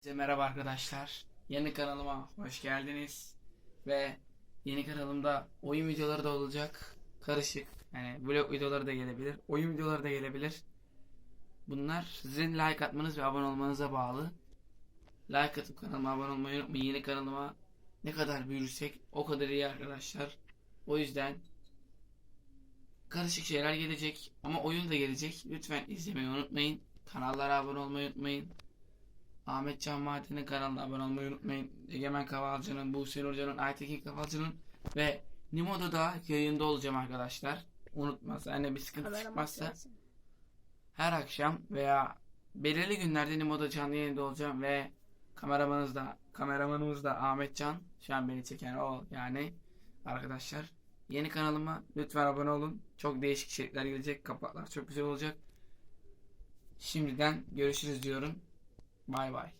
Herkese merhaba arkadaşlar. Yeni kanalıma hoş geldiniz. Ve yeni kanalımda oyun videoları da olacak. Karışık. Yani vlog videoları da gelebilir. Oyun videoları da gelebilir. Bunlar sizin like atmanız ve abone olmanıza bağlı. Like atıp kanalıma abone olmayı unutmayın. Yeni kanalıma ne kadar büyürsek o kadar iyi arkadaşlar. O yüzden karışık şeyler gelecek ama oyun da gelecek. Lütfen izlemeyi unutmayın. Kanallara abone olmayı unutmayın. Ahmet Can Maden'in kanalına abone olmayı unutmayın. Egemen Kavalcı'nın, Buse Hoca'nın, Aytekin Kavalcı'nın ve Nimo'da da yayında olacağım arkadaşlar. Unutmazsa yani bir sıkıntı çıkmazsa her akşam veya belirli günlerde Nimo'da canlı yayında olacağım ve kameramanımız da kameramanımız da Ahmet Can. Şu an beni çeken o yani arkadaşlar. Yeni kanalıma lütfen abone olun. Çok değişik içerikler gelecek. Kapaklar çok güzel olacak. Şimdiden görüşürüz diyorum. Bay bay.